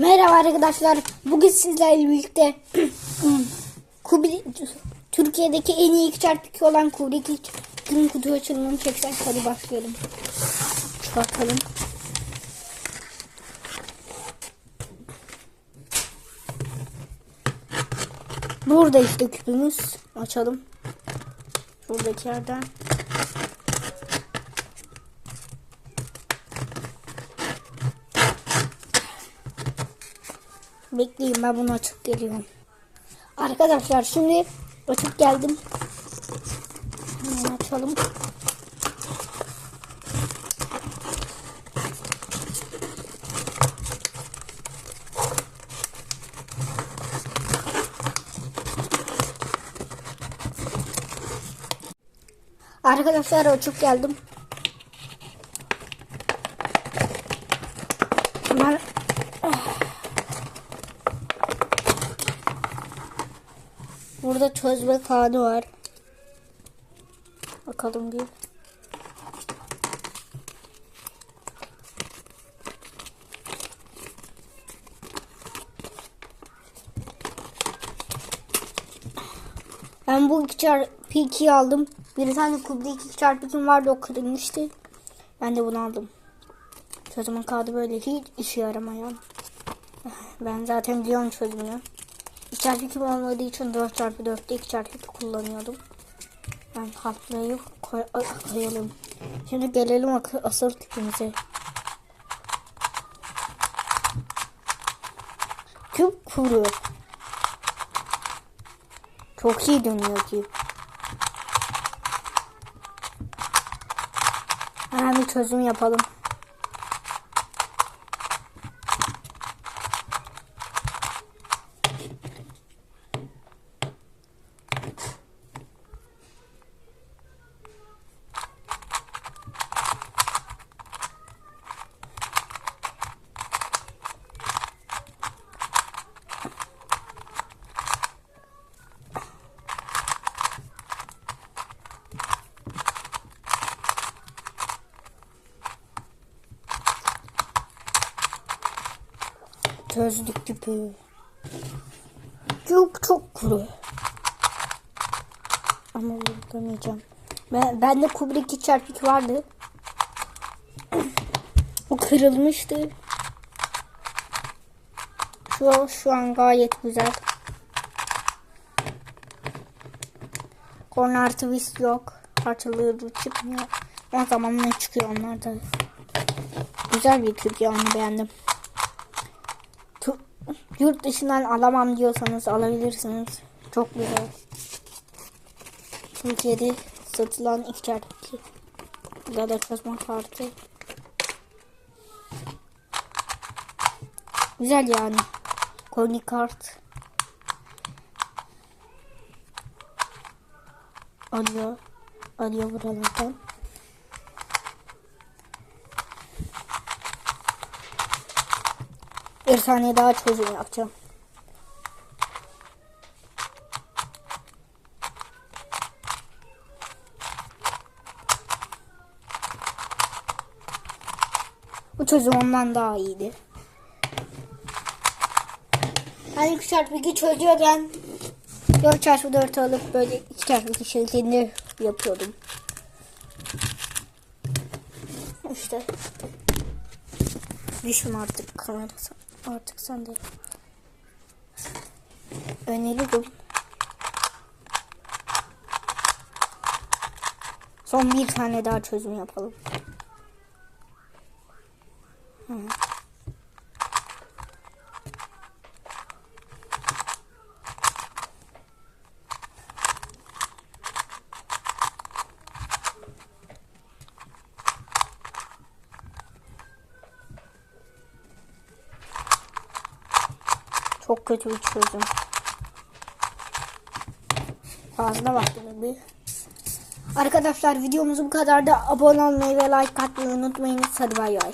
Merhaba arkadaşlar. Bugün sizlerle birlikte Türkiye'deki en iyi 2x2 olan Kubri gün kutu açılımını çekeceğiz. Hadi başlayalım. Bakalım. Burada işte küpümüz. Açalım. Şuradaki yerden. Bekleyin ben bunu açıp geliyorum. Arkadaşlar şimdi açıp geldim. Hemen açalım. Arkadaşlar açıp geldim. Hemen Burada çözme kağıdı var. Bakalım bir. Ben bu 2x2'yi aldım. Bir tane kubda 2x2'm vardı o kırılmıştı. Ben de bunu aldım. Çözümün kağıdı böyle hiç işe yaramayan. Ben zaten biliyorum çözümünü. 2x2 olmadığı için 4x4'te 2x2 kullanıyordum. Ben hatlayı koy koyalım. Şimdi gelelim asıl tipimize. Küp kuru. Çok iyi dönüyor ki. Hemen bir çözüm yapalım. Gözlük küpü. Çok çok kuru. Ama vurulamayacağım. Ben, bende Kubrick 2 çarpı 2 vardı. o kırılmıştı. Şu, şu an gayet güzel. Corner twist yok. Parçalıyordu çıkmıyor. O zaman ne çıkıyor onlar da. Güzel bir küp yani beğendim. Yurt dışından alamam diyorsanız alabilirsiniz. Çok güzel. Türkiye'de satılan içerideki ya da çözme kartı. Güzel yani. Koni kart. Alıyor. Alıyor buralardan. Bir saniye daha çözüm yapacağım. Bu çözüm ondan daha iyiydi. Ben 2 çarpı 2 çözüyorken 4 çarpı 4 alıp böyle 2 çarpı 2 şeklinde yapıyordum. İşte. Düşün artık kamerası. Artık sen de. Öneririm. Son bir tane daha çözüm yapalım. Hı. Çok kötü bir çözüm. Fazla baktım bir. Arkadaşlar videomuz bu kadar da abone olmayı ve like atmayı unutmayınız. Hadi bay bay.